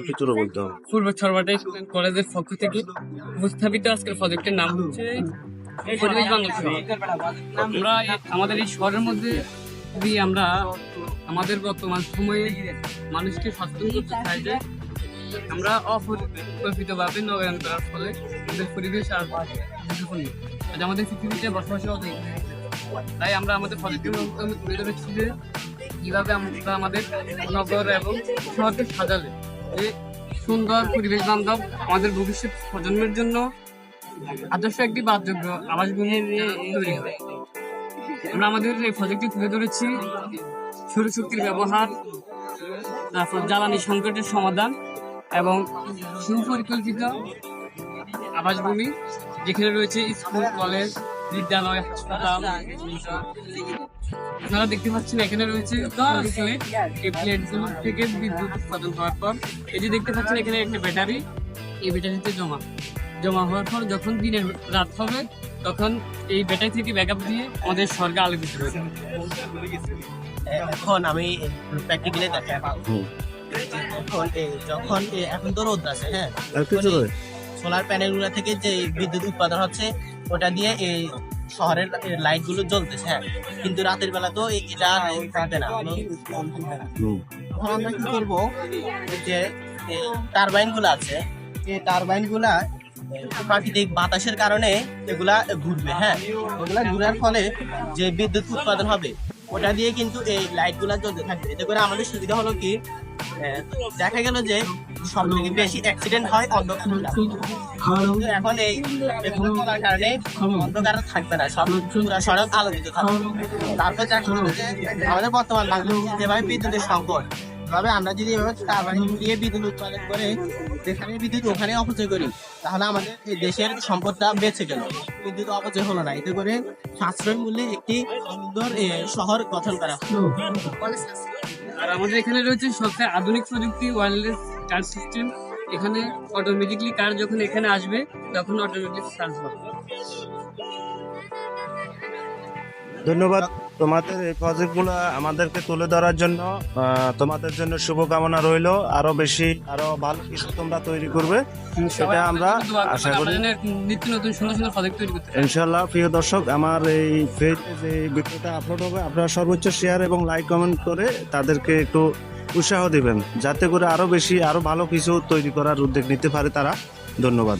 একটু বলতে পূর্ব কলেজের পক্ষ থেকে উপস্থাপিত আজকের প্রজেক্টের নাম হচ্ছে পরিবেশ আমরা আমাদের এই শহরের মধ্যে আমরা আমাদের বর্তমান সময়ে মানুষকে সচেতন করতে চাই যে আমরা অপরিকল্পিত ভাবে নবায়ন করার ফলে আমাদের পরিবেশ আর আজ আমাদের পৃথিবীতে বসবাসের অধিক। তাই আমরা আমাদের প্রজেক্টের তুলে ধরেছি যে কীভাবে আমরা আমাদের নগর এবং শহরকে সাজালে। যে সুন্দর পরিবেশ বান্ধব আমাদের ভবিষ্যৎ প্রজন্মের জন্য আদর্শ একটি বাসযোগ্য আবাসভূমি তৈরি হয় আমরা আমাদের এই প্রজেক্টটি তুলে ধরেছি সৌরশক্তির ব্যবহার, তারপর জ্বালানি সংকটের সমাধান এবং সুপরিকল্পিত আবাসভূমি যেখানে রয়েছে স্কুল, কলেজ বিদ্যালয় হাসপাতাল আপনারা দেখতে পাচ্ছেন এখানে রয়েছে প্লেট থেকে বিদ্যুৎ উৎপাদন হওয়ার পর। এই যে দেখতে পাচ্ছেন এখানে একটা ব্যাটারি এই ব্যাটারিতে জমা। জমা হওয়ার পর যখন দিনের রাত হবে তখন এই ব্যাটারি থেকে ব্যাকআপ দিয়ে আমাদের স্বর্গে আলো দিতে হবে। এখন আমি প্র্যাকটিক্যালি দেখাই এখন যখন এখন তো রোদ আছে হ্যাঁ? সোলার প্যানেলগুলো থেকে যে বিদ্যুৎ উৎপাদন হচ্ছে ওটা দিয়ে এই শহরের লাইটগুলো জ্বলতেছে হ্যাঁ। কিন্তু রাতের বেলা তো এটা আর না কোনো উৎপাদন থাকবে না। হুম। তখন আমরা কি করব যে টারবাইনগুলো আছে এই টারবাইনগুলা প্রাকৃতিক বাতাসের কারণে এগুলা ঘুরবে হ্যাঁ। এগুলা ঘুরার ফলে যে বিদ্যুৎ উৎপাদন হবে ওটা দিয়ে কিন্তু এই লাইটগুলা জ্বলতে থাকবে। এতে করে আমাদের সুবিধা হলো কি দেখা গেল যে সব থেকে বেশি অ্যাক্সিডেন্ট হয় অন্ধকার এখন এই কারণে অন্ধকার থাকবে না, সব সড়ক আলোকিত থাকবে। তারপর দেখা গেলো যে আমাদের বর্তমান বাংলাদেশে যেভাবে বিদ্যুতের সংকট, তবে আমরা যদি এভাবে দিয়ে বিদ্যুৎ উৎপাদন করে যেখানে বিদ্যুৎ ওখানে অপচয় করি, তাহলে আমাদের এই দেশের সম্পদটা বেঁচে গেল। বিদ্যুৎ অপচয় হলো না। এতে করে সাশ্রয় মূল্যে একটি সুন্দর শহর গঠন করা আর আমাদের এখানে রয়েছে সবচেয়ে আধুনিক প্রযুক্তি ওয়্যারলেস চার্জ সিস্টেম এখানে অটোমেটিকলি কার যখন এখানে আসবে, তখন অটোমেটিক চার্জ হবে। ধন্যবাদ। তোমাদের এই প্রজেক্টগুলো আমাদেরকে তুলে ধরার জন্য তোমাদের জন্য শুভকামনা রইল। আরও বেশি আরও ভালো কিছু তোমরা তৈরি করবে সেটা আমরা আশা করি। নিত্য নতুন সুন্দর সুন্দর প্রজেক্ট তৈরি করতে চাই। ইনশাল্লাহ প্রিয় দর্শক আমার এই ফেসে যে ভিডিওটা আপলোড হবে আপনারা সর্বোচ্চ শেয়ার এবং লাইক কমেন্ট করে তাদেরকে একটু উৎসাহ দিবেন যাতে করে আরও বেশি আরও ভালো কিছু তৈরি করার উদ্যোগ নিতে পারে তারা। ধন্যবাদ।